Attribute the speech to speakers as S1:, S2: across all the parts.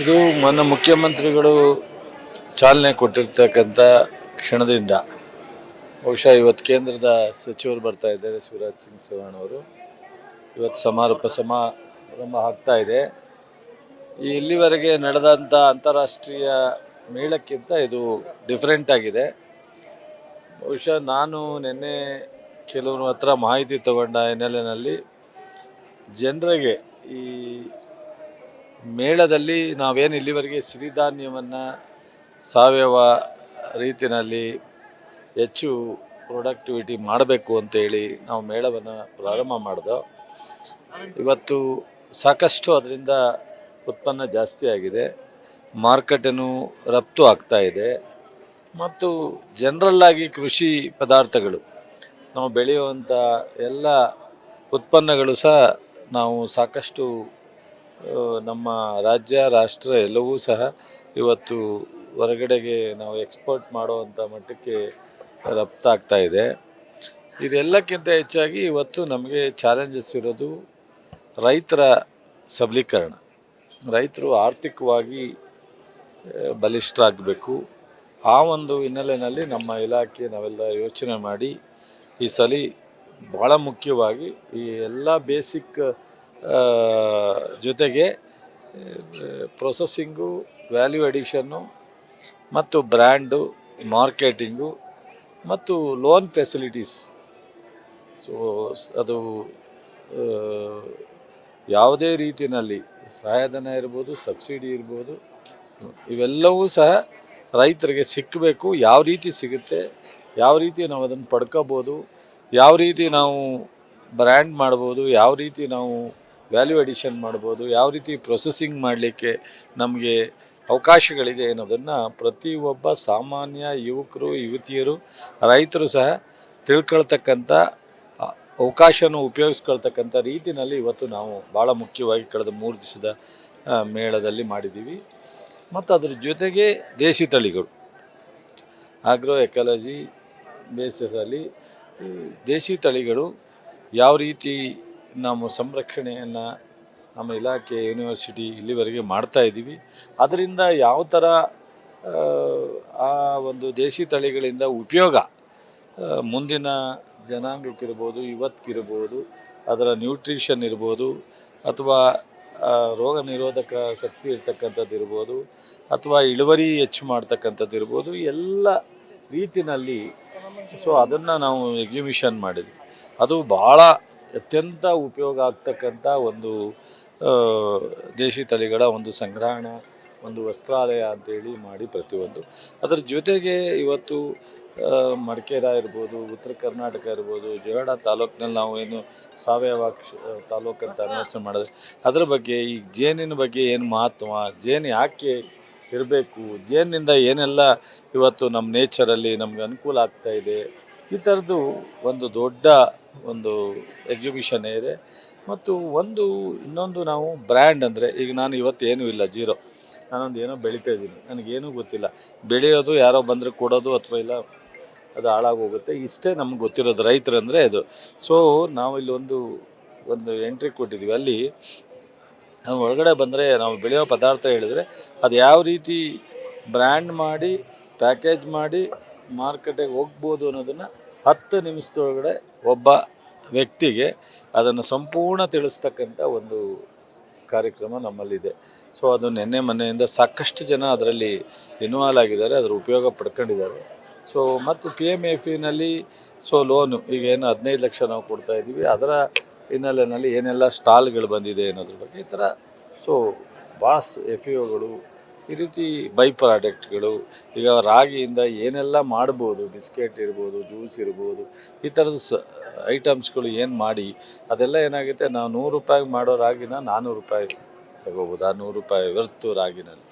S1: ಇದು ಮೊನ್ನೆ ಮುಖ್ಯಮಂತ್ರಿಗಳು ಚಾಲನೆ ಕೊಟ್ಟಿರ್ತಕ್ಕಂಥ ಕ್ಷಣದಿಂದ. ಬಹುಶಃ ಇವತ್ತು ಕೇಂದ್ರದ ಸಚಿವರು ಬರ್ತಾ ಇದ್ದಾರೆ, ಶಿವರಾಜ್ ಸಿಂಗ್ ಚೌಹಾಣ್ ಅವರು. ಇವತ್ತು ಸಮಾರೋಪ ಸಮಾರಂಭ ಆಗ್ತಾ ಇದೆ. ಇಲ್ಲಿವರೆಗೆ ನಡೆದಂಥ ಅಂತಾರಾಷ್ಟ್ರೀಯ ಮೇಳಕ್ಕಿಂತ ಇದು ಡಿಫ್ರೆಂಟ್ ಆಗಿದೆ. ಬಹುಶಃ ನಾನು ನಿನ್ನೆ ಕೆಲವ್ರ ಹತ್ರ ಮಾಹಿತಿ ತಗೊಂಡ ಹಿನ್ನೆಲೆಯಲ್ಲಿ ಜನರಿಗೆ ಈ ಮೇಳದಲ್ಲಿ ನಾವೇನು ಇಲ್ಲಿವರೆಗೆ ಸಿರಿಧಾನ್ಯವನ್ನು ಸಾವಯವ ರೀತಿಯಲ್ಲಿ ಹೆಚ್ಚು ಪ್ರೊಡಕ್ಟಿವಿಟಿ ಮಾಡಬೇಕು ಅಂತೇಳಿ ನಾವು ಮೇಳವನ್ನು ಪ್ರಾರಂಭ ಮಾಡಿದೋ, ಇವತ್ತು ಸಾಕಷ್ಟು ಅದರಿಂದ ಉತ್ಪನ್ನ ಜಾಸ್ತಿ ಆಗಿದೆ. ಮಾರ್ಕೆಟನ್ನು ರಫ್ತು ಆಗ್ತಾ ಇದೆ. ಮತ್ತು ಜನರಲ್ಲಾಗಿ ಕೃಷಿ ಪದಾರ್ಥಗಳು, ನಾವು ಬೆಳೆಯುವಂಥ ಎಲ್ಲ ಉತ್ಪನ್ನಗಳು ಸಹ ನಾವು ಸಾಕಷ್ಟು ನಮ್ಮ ರಾಜ್ಯ, ರಾಷ್ಟ್ರ ಎಲ್ಲವೂ ಸಹ ಇವತ್ತು ಹೊರಗಡೆಗೆ ನಾವು ಎಕ್ಸ್ಪೋರ್ಟ್ ಮಾಡುವಂಥ ಮಟ್ಟಕ್ಕೆ ರಫ್ತಾಗ್ತಾ ಇದೆ. ಇದೆಲ್ಲಕ್ಕಿಂತ ಹೆಚ್ಚಾಗಿ ಇವತ್ತು ನಮಗೆ ಚಾಲೆಂಜಸ್ ಇರೋದು ರೈತರ ಸಬಲೀಕರಣ. ರೈತರು ಆರ್ಥಿಕವಾಗಿ ಬಲಿಷ್ಠ ಬಲಿಷ್ಠರಾಗಬೇಕು. ಆ ಒಂದು ಹಿನ್ನೆಲೆಯಲ್ಲಿ ನಮ್ಮ ಇಲಾಖೆ ನಾವೆಲ್ಲ ಯೋಚನೆ ಮಾಡಿ ಈ ಸಲ ಭಾಳ ಮುಖ್ಯವಾಗಿ ಈ ಎಲ್ಲ ಬೇಸಿಕ್ ಜೊತೆಗೆ ಪ್ರೊಸೆಸ್ಸಿಂಗು ವ್ಯಾಲ್ಯೂ ಅಡಿಷನ್ನು ಮತ್ತು ಬ್ರ್ಯಾಂಡು ಮಾರ್ಕೆಟಿಂಗು ಮತ್ತು ಲೋನ್ ಫೆಸಿಲಿಟೀಸ್ ಸೊ, ಅದು ಯಾವುದೇ ರೀತಿಯಲ್ಲಿ ಸಹಾಯಧನ ಇರ್ಬೋದು, ಸಬ್ಸಿಡಿ ಇರ್ಬೋದು, ಇವೆಲ್ಲವೂ ಸಹ ರೈತರಿಗೆ ಸಿಕ್ಕಬೇಕು ಯಾವ ರೀತಿ ಸಿಗುತ್ತೆ, ಯಾವ ರೀತಿ ನಾವು ಅದನ್ನು ಪಡ್ಕೋಬೋದು, ಯಾವ ರೀತಿ ನಾವು ಬ್ರ್ಯಾಂಡ್ ಮಾಡ್ಬೋದು, ಯಾವ ರೀತಿ ನಾವು ವ್ಯಾಲ್ಯೂ ಅಡಿಷನ್ ಮಾಡ್ಬೋದು, ಯಾವ ರೀತಿ ಪ್ರೊಸೆಸಿಂಗ್ ಮಾಡಲಿಕ್ಕೆ ನಮಗೆ ಅವಕಾಶಗಳಿದೆ ಅನ್ನೋದನ್ನು ಪ್ರತಿಯೊಬ್ಬ ಸಾಮಾನ್ಯ ಯುವಕರು, ಯುವತಿಯರು, ರೈತರು ಸಹ ತಿಳ್ಕೊಳ್ತಕ್ಕಂಥ ಅವಕಾಶನ ಉಪಯೋಗಿಸ್ಕೊಳ್ತಕ್ಕಂಥ ರೀತಿಯಲ್ಲಿ ಇವತ್ತು ನಾವು ಭಾಳ ಮುಖ್ಯವಾಗಿ ಕಳೆದ ಮೂರು ದಿವಸದ ಮೇಳದಲ್ಲಿ ಮಾಡಿದ್ದೀವಿ. ಮತ್ತು ಅದ್ರ ಜೊತೆಗೆ ದೇಶಿ ತಳಿಗಳು. ಆಗ್ರೋ ಎಕಾಲಜಿ ಬೇಸಸಲ್ಲಿ ದೇಸಿ ತಳಿಗಳು ಯಾವ ರೀತಿ ನಾವು ಸಂರಕ್ಷಣೆಯನ್ನು ನಮ್ಮ ಇಲಾಖೆ ಯೂನಿವರ್ಸಿಟಿ ಇಲ್ಲಿವರೆಗೆ ಮಾಡ್ತಾ ಇದ್ದೀವಿ. ಅದರಿಂದ ಯಾವ ಥರ ಆ, ಒಂದು ದೇಶಿ ತಳಿಗಳಿಂದ ಉಪಯೋಗ ಮುಂದಿನ ಜನಾಂಗಕ್ಕಿರ್ಬೋದು ಇವತ್ತಿಗಿರ್ಬೋದು ಅದರ ನ್ಯೂಟ್ರಿಷನ್ ಇರ್ಬೋದು ಅಥವಾ ರೋಗ ನಿರೋಧಕ ಶಕ್ತಿ ಇರ್ತಕ್ಕಂಥದ್ದು ಇರ್ಬೋದು ಅಥವಾ ಇಳುವರಿ ಹೆಚ್ಚು ಮಾಡ್ತಕ್ಕಂಥದ್ದು ಇರ್ಬೋದು ಎಲ್ಲ ರೀತಿಯಲ್ಲಿ ಸೊ ಅದನ್ನು ನಾವು ಎಕ್ಸಿಬಿಷನ್ ಮಾಡಿದ್ವಿ. ಅದು ಭಾಳ ಅತ್ಯಂತ ಉಪಯೋಗ ಆಗ್ತಕ್ಕಂಥ ಒಂದು ದೇಶಿ ತಳಿಗಳ ಒಂದು ಸಂಗ್ರಹಣ, ಒಂದು ವಸ್ತ್ರಾಲಯ ಅಂತೇಳಿ ಮಾಡಿ ಪ್ರತಿಯೊಂದು. ಅದರ ಜೊತೆಗೆ ಇವತ್ತು ಮಡಿಕೇರ ಇರ್ಬೋದು, ಉತ್ತರ ಕರ್ನಾಟಕ ಇರ್ಬೋದು ಜೋರಾಡ ತಾಲೂಕಿನಲ್ಲಿ ನಾವು ಏನು ಸಾವಯವ ತಾಲೂಕು ಅಂತ ಅನ್ವೇಷಣೆ ಮಾಡಿದ್ರೆ, ಅದ್ರ ಬಗ್ಗೆ ಈ ಜೇನಿನ ಬಗ್ಗೆ ಏನು ಮಹತ್ವ, ಜೇನು ಯಾಕೆ ಇರಬೇಕು, ಜೇನಿನಿಂದ ಏನೆಲ್ಲ ಇವತ್ತು ನಮ್ಮ ನೇಚರಲ್ಲಿ ನಮ್ಗೆ ಅನುಕೂಲ ಆಗ್ತಾ ಇದೆ ಈ ಥರದ್ದು ಒಂದು ದೊಡ್ಡ ಒಂದು ಎಕ್ಸಿಬಿಷನ್ ಇದೆ. ಮತ್ತು ಒಂದು ಇನ್ನೊಂದು ನಾವು ಬ್ರ್ಯಾಂಡ್ ಅಂದರೆ, ಈಗ ನಾನು ಇವತ್ತು ಏನೂ ಇಲ್ಲ, ಜೀರೋ. ನಾನೊಂದು ಏನೋ ಬೆಳೀತಾ ಇದ್ದೀನಿ. ನನಗೇನೂ ಗೊತ್ತಿಲ್ಲ. ಬೆಳೆಯೋದು, ಯಾರೋ ಬಂದರೆ ಕೊಡೋದು ಅಥವಾ ಇಲ್ಲ, ಅದು ಹಾಳಾಗೋಗುತ್ತೆ. ಇಷ್ಟೇ ನಮ್ಗೆ ಗೊತ್ತಿರೋದು ರೈತರಂದರೆ ಅದು ಸೊ ನಾವು ಇಲ್ಲಿ ಒಂದು ಒಂದು ಎಂಟ್ರಿ ಕೊಟ್ಟಿದ್ದೀವಿ. ಅಲ್ಲಿ ನಾವು ಒಳಗಡೆ ಬಂದರೆ, ನಾವು ಬೆಳೆಯೋ ಪದಾರ್ಥ ಹೇಳಿದರೆ, ಅದು ಯಾವ ರೀತಿ ಬ್ರ್ಯಾಂಡ್ ಮಾಡಿ ಪ್ಯಾಕೇಜ್ ಮಾಡಿ ಮಾರುಕಟ್ಟೆಗೆ ಹೋಗ್ಬೋದು ಅನ್ನೋದನ್ನು ಹತ್ತು ನಿಮಿಷದೊಳಗಡೆ ಒಬ್ಬ ವ್ಯಕ್ತಿಗೆ ಅದನ್ನು ಸಂಪೂರ್ಣ ತಿಳಿಸ್ತಕ್ಕಂಥ ಒಂದು ಕಾರ್ಯಕ್ರಮ ನಮ್ಮಲ್ಲಿದೆ. ಸೊ, ಅದು ನಿನ್ನೆ ಮೊನ್ನೆಯಿಂದ ಸಾಕಷ್ಟು ಜನ ಅದರಲ್ಲಿ ಇನ್ವಾಲ್ವ್ ಆಗಿದ್ದಾರೆ, ಅದರ ಉಪಯೋಗ ಪಡ್ಕೊಂಡಿದ್ದಾರೆ. ಸೊ, ಮತ್ತು ಪಿ ಎಂ ಎಫ್ ಇನಲ್ಲಿ ಸೊ ಲೋನು ಈಗ ಏನು ಹದಿನೈದು ಲಕ್ಷ ನಾವು ಕೊಡ್ತಾ ಇದ್ದೀವಿ. ಅದರ ಹಿನ್ನೆಲೆಯಲ್ಲಿ ಏನೆಲ್ಲ ಸ್ಟಾಲ್ಗಳು ಬಂದಿದೆ ಅನ್ನೋದ್ರ ಬಗ್ಗೆ ಈ ಥರ ಸೊ ಬಾಸ್ ಎಫ್ ಒಗಳು ಈ ರೀತಿ ಬೈ ಪ್ರಾಡಕ್ಟ್ಗಳು, ಈಗ ರಾಗಿಯಿಂದ ಏನೆಲ್ಲ ಮಾಡ್ಬೋದು, ಬಿಸ್ಕೆಟ್ ಇರ್ಬೋದು, ಜ್ಯೂಸ್ ಇರ್ಬೋದು, ಈ ಥರದ ಸ, ಐಟಮ್ಸ್ಗಳು ಏನು ಮಾಡಿ, ಅದೆಲ್ಲ ಏನಾಗುತ್ತೆ, ನಾವು ನೂರು ರೂಪಾಯಿಗೆ ಮಾಡೋ ರಾಗಿನ ನಾನ್ನೂರು ರೂಪಾಯಿ ತಗೋಬೋದು, ಆ ನೂರು ರೂಪಾಯಿ ವ್ಯರ್ಥ ರಾಗಿನಲ್ಲಿ.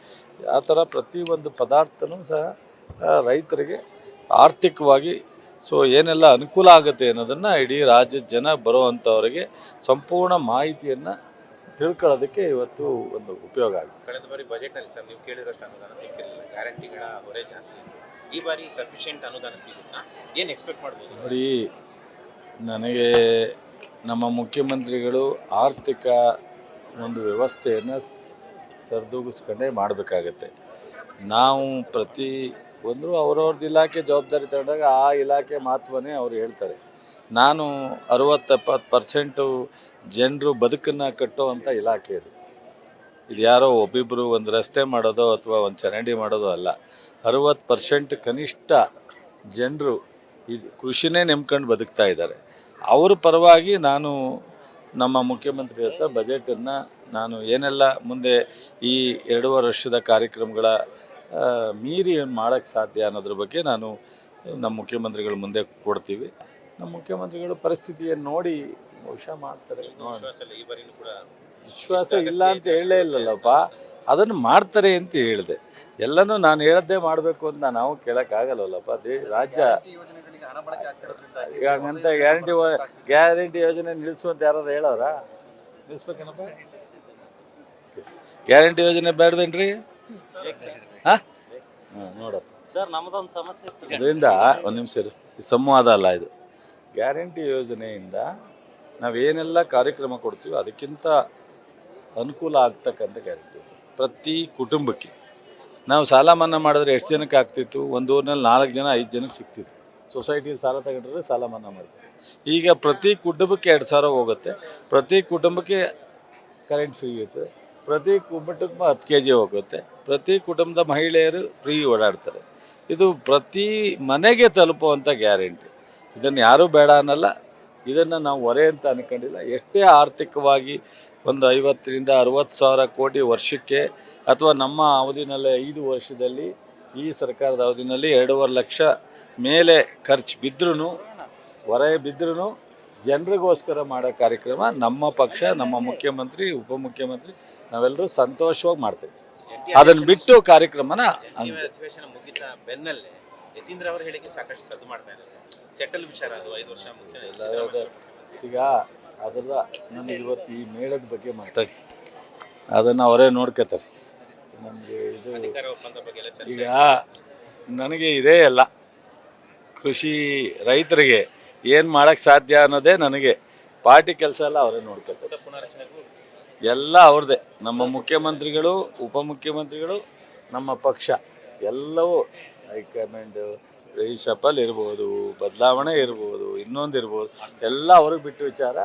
S1: ಆ ಥರ ಪ್ರತಿಯೊಂದು ಪದಾರ್ಥನೂ ಸಹ ರೈತರಿಗೆ ಆರ್ಥಿಕವಾಗಿ, ಸೊ ಏನೆಲ್ಲ ಅನುಕೂಲ ಆಗುತ್ತೆ ಅನ್ನೋದನ್ನು ಇಡೀ ರಾಜ್ಯದ ಜನ ಬರುವಂಥವ್ರಿಗೆ ಸಂಪೂರ್ಣ ಮಾಹಿತಿಯನ್ನು ತಿಳ್ಕೊಳ್ಳೋದಕ್ಕೆ ಇವತ್ತು ಒಂದು ಉಪಯೋಗ ಆಗಿದೆ.
S2: ಕಳೆದ ಬಾರಿ ಬಜೆಟ್ನಲ್ಲಿ ಸರ್ ನೀವು ಕೇಳಿರೋಷ್ಟು ಅನುದಾನ ಸಿಕ್ಕಿರಲಿಲ್ಲ. ಗ್ಯಾರಂಟಿಗಳ ಹೊರೆ ಜಾಸ್ತಿ ಇತ್ತು. ಈ ಬಾರಿ ಸಫಿಷಿಯೆಂಟ್ ಅನುದಾನ ಸಿಗುತ್ತಾ? ಏನು ಎಕ್ಸ್ಪೆಕ್ಟ್ ಮಾಡ್ಬೋದು?
S1: ನೋಡಿ ನನಗೆ ನಮ್ಮ ಮುಖ್ಯಮಂತ್ರಿಗಳು ಆರ್ಥಿಕ ಒಂದು ವ್ಯವಸ್ಥೆಯನ್ನು ಸರಿದೂಗಿಸ್ಕೊಂಡೇ ಮಾಡಬೇಕಾಗತ್ತೆ. ನಾವು ಪ್ರತಿ ಒಂದು ಅವ್ರವ್ರದ್ದು ಇಲಾಖೆ ಜವಾಬ್ದಾರಿ ತಗೊಂಡಾಗ ಆ ಇಲಾಖೆ ಮಹತ್ವನೇ ಅವ್ರು ಹೇಳ್ತಾರೆ. ನಾನು ಅರುವತ್ತೆಪ್ಪತ್ತು ಪರ್ಸೆಂಟು ಜನರು ಬದುಕನ್ನು ಕಟ್ಟುವಂಥ ಇಲಾಖೆ ಇದು. ಇದು ಯಾರೋ ಒಬ್ಬಿಬ್ಬರು ಒಂದು ರಸ್ತೆ ಮಾಡೋದೋ ಅಥವಾ ಒಂದು ಚರಂಡಿ ಮಾಡೋದೋ ಅಲ್ಲ. ಅರುವತ್ತು ಪರ್ಸೆಂಟ್ ಕನಿಷ್ಠ ಜನರು ಇದು ಕೃಷಿನೇ ನೆಮ್ಕೊಂಡು ಬದುಕ್ತಾ ಇದ್ದಾರೆ. ಅವ್ರ ಪರವಾಗಿ ನಾನು ನಮ್ಮ ಮುಖ್ಯಮಂತ್ರಿ ಹತ್ರ ಬಜೆಟನ್ನು ನಾನು ಏನೆಲ್ಲ ಮುಂದೆ ಈ ಎರಡೂವರೆ ವರ್ಷದ ಕಾರ್ಯಕ್ರಮಗಳ ಮೀರಿ ಮಾಡೋಕ್ಕೆ ಸಾಧ್ಯ ಅನ್ನೋದ್ರ ಬಗ್ಗೆ ನಾನು ನಮ್ಮ ಮುಖ್ಯಮಂತ್ರಿಗಳ ಮುಂದೆ ಕೊಡ್ತೀವಿ. ನಮ್ಮ ಮುಖ್ಯಮಂತ್ರಿಗಳು ಪರಿಸ್ಥಿತಿಯನ್ನು ನೋಡಿ ಬಹುಶಃ ಮಾಡ್ತಾರೆ. ನೋಡೋಣ.
S2: ವಿಶ್ವಾಸ ಇಲ್ಲ ಈ ಬಾರಿನೂ ಕೂಡ
S1: ವಿಶ್ವಾಸ ಇಲ್ಲ ಅಂತ ಹೇಳೇ ಇಲ್ಲಲ್ಲಪ್ಪ. ಅದನ್ನು ಮಾಡ್ತಾರೆ ಅಂತ ಹೇಳಿದೆ. ಎಲ್ಲನೂ ನಾನು ಹೇಳದ್ದೇ ಮಾಡಬೇಕು ಅಂತ ನಾವು ಕೇಳೋಕ್ಕಾಗಲ್ಲಲ್ಲಪ್ಪ. ದೇ ರಾಜ್ಯ
S3: ಯೋಜನೆಗಳಿಗೆ ಹಣ ಬಳಕೆ ಆಗ್ತಿರೋದ್ರಿಂದ
S1: ಈಗ ಹಂಗಂತ ಗ್ಯಾರಂಟಿ ಗ್ಯಾರಂಟಿ ಯೋಜನೆ ನಿಲ್ಲಿಸುವಂತ ಯಾರು ಹೇಳೋರ? ನಿಲ್ಲಿಸ್ಬೇಕೇನಪ್ಪ? ಗ್ಯಾರಂಟಿ ಯೋಜನೆ ಬೇಡವೇನ್ರಿ? ಹಾಂ? ನೋಡಪ್ಪ.
S4: ಸರ್ ನಮ್ಮದೊಂದು ಸಮಸ್ಯೆ ಇತ್ತು.
S1: ಅದರಿಂದ ಒಂದು ನಿಮಿಷ ಇರು. ಇದು ಸಂವಾದ ಅಲ್ಲ ಇದು. ಗ್ಯಾರಂಟಿ ಯೋಜನೆಯಿಂದ ನಾವೇನೆಲ್ಲ ಕಾರ್ಯಕ್ರಮ ಕೊಡ್ತೀವೋ ಅದಕ್ಕಿಂತ ಅನುಕೂಲ ಆಗ್ತಕ್ಕಂಥ ಗ್ಯಾರಂಟಿ ಪ್ರತಿ ಕುಟುಂಬಕ್ಕೆ. ನಾವು ಸಾಲ ಮನ್ನಾ ಮಾಡಿದ್ರೆ ಎಷ್ಟು ಜನಕ್ಕೆ ಆಗ್ತಿತ್ತು? ಒಂದು ಊರಿನಲ್ಲಿ ನಾಲ್ಕು ಜನ, ಐದು ಜನಕ್ಕೆ ಸಿಗ್ತಿತ್ತು. ಸೊಸೈಟಿಲಿ ಸಾಲ ತಗೊಂಡ್ರೆ ಸಾಲ ಮನ್ನಾ ಮಾಡ್ತೀವಿ ಈಗ ಪ್ರತಿ ಕುಟುಂಬಕ್ಕೆ ಎರಡು ಸಾವಿರ ಹೋಗುತ್ತೆ. ಪ್ರತಿ ಕುಟುಂಬಕ್ಕೆ ಕರೆಂಟ್ ಫ್ರೀ ಇರುತ್ತೆ. ಪ್ರತಿ ಕುಟುಂಬಕ್ಕೆ ಹತ್ತು ಕೆ ಜಿ ಹೋಗುತ್ತೆ. ಪ್ರತಿ ಕುಟುಂಬದ ಮಹಿಳೆಯರು ಫ್ರೀ ಓಡಾಡ್ತಾರೆ. ಇದು ಪ್ರತಿ ಮನೆಗೆ ತಲುಪುವಂಥ ಗ್ಯಾರಂಟಿ ಇದನ್ನು ಯಾರೂ ಬೇಡ ಅನ್ನಲ್ಲ. ಇದನ್ನು ನಾವು ಹೊರೆ ಅಂತ ಅನ್ಕೊಂಡಿಲ್ಲ. ಎಷ್ಟೇ ಆರ್ಥಿಕವಾಗಿ ಒಂದು ಐವತ್ತರಿಂದ ಅರುವತ್ತು ಸಾವಿರ ಕೋಟಿ ವರ್ಷಕ್ಕೆ ಅಥವಾ ನಮ್ಮ ಅವಧಿನಲ್ಲೇ ಐದು ವರ್ಷದಲ್ಲಿ ಈ ಸರ್ಕಾರದ ಅವಧಿನಲ್ಲಿ ಎರಡೂವರೆ ಲಕ್ಷ ಮೇಲೆ ಖರ್ಚು ಬಿದ್ದರೂ ಹೊರೆ ಬಿದ್ದರೂ ಜನರಿಗೋಸ್ಕರ ಮಾಡೋ ಕಾರ್ಯಕ್ರಮ ನಮ್ಮ ಪಕ್ಷ ನಮ್ಮ ಮುಖ್ಯಮಂತ್ರಿ ಉಪಮುಖ್ಯಮಂತ್ರಿ ನಾವೆಲ್ಲರೂ ಸಂತೋಷವಾಗಿ ಮಾಡ್ತೇವೆ. ಅದನ್ನು ಬಿಟ್ಟು ಕಾರ್ಯಕ್ರಮನ
S2: ಬೆನ್ನಲ್ಲೇ ಯತೀಂದ್ರ ಅವರು ಹೇಳಿಕೆ ಸಾಕಷ್ಟು ಸದ್ದು ಮಾಡ್ತಾ ಇದೆ ಸರ್. ಸೆಟಲ್ ವಿಚಾರ ಅದು ಐದು ವರ್ಷ ಮುಖ್ಯ ಸಿದ್ದರಾಮಯ್ಯ
S1: ಈಗ ಅದೆಲ್ಲ ನನಗೆ ಇವತ್ತು ಈ ಮೇಳದ ಬಗ್ಗೆ ಮಾತಾಡಿ. ಅದನ್ನು ಅವರೇ ನೋಡ್ಕೋತಾರೆ. ನಮಗೆ ಇದು
S2: ಅಧಿಕಾರ ಒಪ್ಪಂದ ಬಗ್ಗೆ ಎಲ್ಲ ಚರ್ಚೆ
S1: ಈಗ ನನಗೆ ಇದೇ ಅಲ್ಲ. ಕೃಷಿ ರೈತರಿಗೆ ಏನು ಮಾಡೋಕ್ಕೆ ಸಾಧ್ಯ ಅನ್ನೋದೇ ನನಗೆ ಪಾರ್ಟಿ ಕೆಲಸ ಎಲ್ಲ ಅವರೇ ನೋಡ್ಕೋತಾರೆ.
S2: ಪುನರಚನೆಗೂ
S1: ಎಲ್ಲ ಅವ್ರದ್ದೇ. ನಮ್ಮ ಮುಖ್ಯಮಂತ್ರಿಗಳು ಉಪಮುಖ್ಯಮಂತ್ರಿಗಳು ನಮ್ಮ ಪಕ್ಷ ಎಲ್ಲವೂ ಹೈಕಮಾಂಡ್ ರಿಷಪಲ್ ಇರ್ಬೋದು, ಬದಲಾವಣೆ ಇರ್ಬೋದು, ಇನ್ನೊಂದು ಇರ್ಬೋದು, ಎಲ್ಲ ಅವ್ರಿಗೆ ಬಿಟ್ಟು ವಿಚಾರ.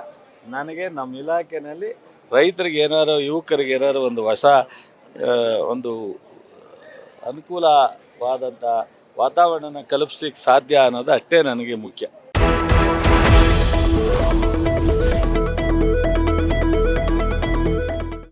S1: ನನಗೆ ನಮ್ಮ ಇಲಾಖೆಯಲ್ಲಿ ರೈತರಿಗೆ ಏನಾರು ಯುವಕರಿಗೆ ಏನಾರು ಒಂದು ಹೊಸ ಒಂದು ಅನುಕೂಲವಾದಂಥ ವಾತಾವರಣನ ಕಲ್ಪಿಸ್ಲಿಕ್ಕೆ ಸಾಧ್ಯ ಅನ್ನೋದು ಅಷ್ಟೇ ನನಗೆ ಮುಖ್ಯ.